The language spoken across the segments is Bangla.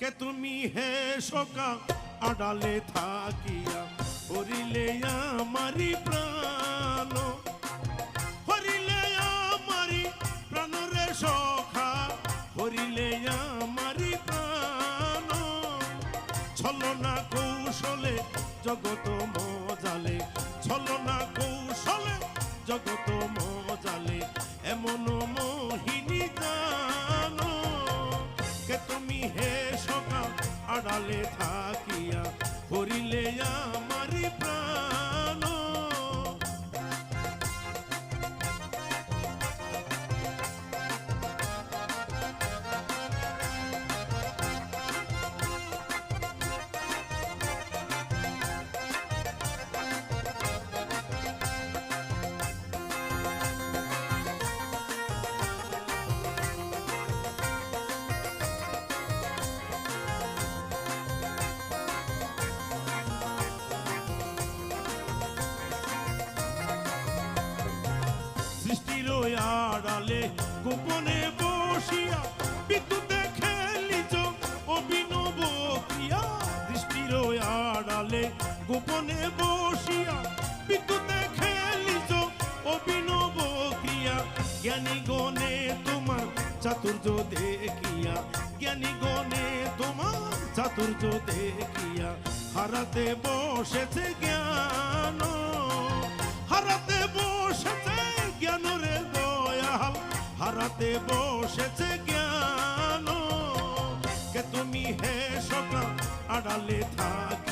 কে তুমি হে সকা আড়ালে থাকিয়া হরিলে আমারি প্রাণ। হরিলে আমারি প্রাণরে সখা, হরিলে আমারি প্রাণ। ছলনা কৌশলে জগত মজালে, ছলনা কৌশলে জগত গোপনে বসিয়া বিদ্যুতে খেলিছ অভিনব ক্রিয়া সৃষ্টির আড়ালে গোপনে বসিয়া বিদ্যুতে খেলিছ অভিনব ক্রিয়া। জ্ঞানী গণে তোমার চাতুর্য দেখিয়া, জ্ঞানী গণে তোমার চাতুর্য দেখিয়া। হারাতে বসেছে জ্ঞান, হারাতে বসেছে জ্ঞান রে দয়াল। হারাতে বসেছে জ্ঞান। কে তুমি হে সকা আড়ালে থাকিয়া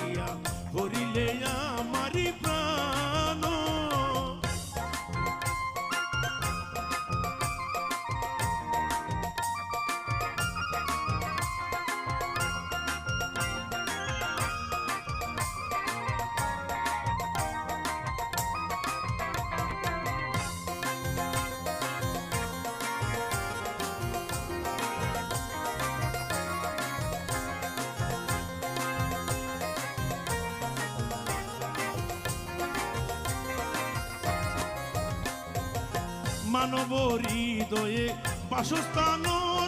মানব হৃদয়ে বাসস্থান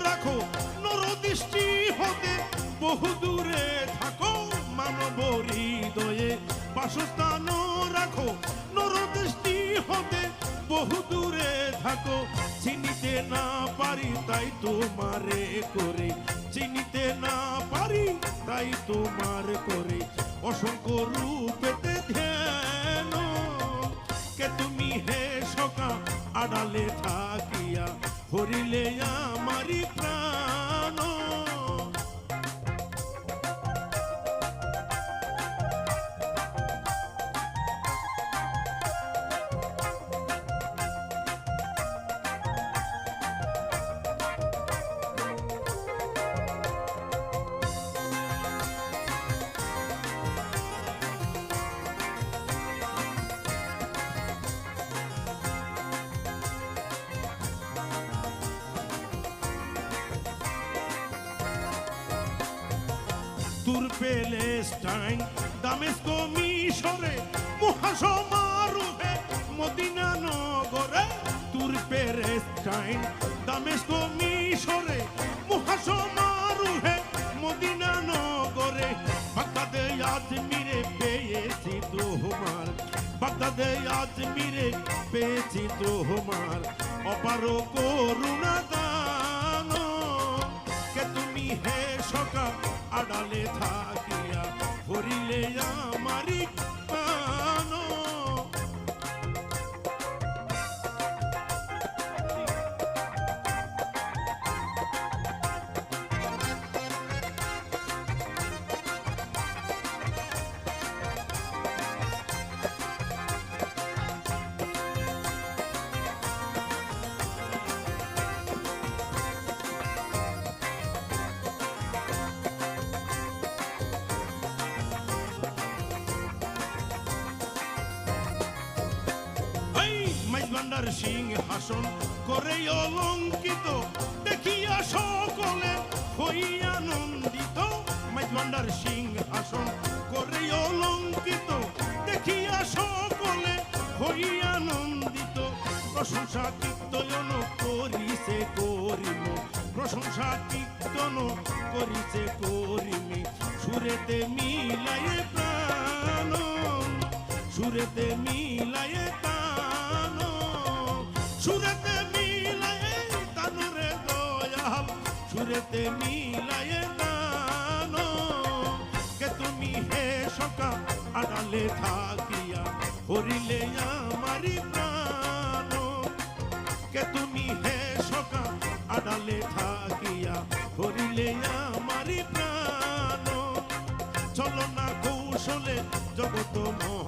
রাখো, নরদৃষ্টি হতে বহু দূরে থাকো। মানব হৃদয়ে বাসস্থান রাখো, নরদৃষ্টি হতে বহু দূরে থাকো। চিনিতে না পারি, তাই তোমারে করে। চিনিতে না পারি, তাই তোমার করে। অসংখ্য রূপেতে আড়ালে থাকিয়া হরিলে তুর পেলেস্টাইন দামেস্ক মিশরে, মহাসমারোহে, মদিনা নগরে তুর পেলেস্টাইন দামেস্ক মিশরে, মহাসমারোহে, মদিনা নগরে। বাগদাদে আজমিরে পেয়েছি তোমার বাগদাদে আজমিরে পেয়েছি তোমার অপার করুণা আড়ালে মাইজবান্ডার সিংহাসন করে অলঙ্কিত, দেখিয়া সকলে হই আনন্দিত মাইজবান্ডার সিংহাসন করে অলঙ্কিত, দেখিয়া সকলে হই আনন্দিত প্রশংসা কীর্তন করিছে করিল প্রশংসা কীর্তন করিছে করিমি। সুরেতে মিলায়ে প্রাণ, সুরেতে মিলায়ে তান সুরেতে মিলায়ে তান কে তুমি হে সকা আড়ালে থাকিয়া হরিলে আমারি প্রাণ। কে তুমি হে সকা আড়ালে থাকিয়া হরিলে আমারি প্রাণ। চলো না কৌশলে জগত মহ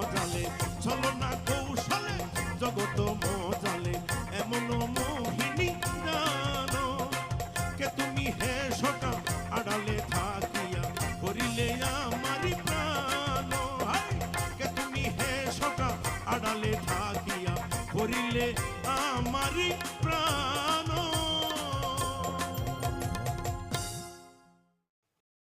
থাকিয়া করিলে আমারি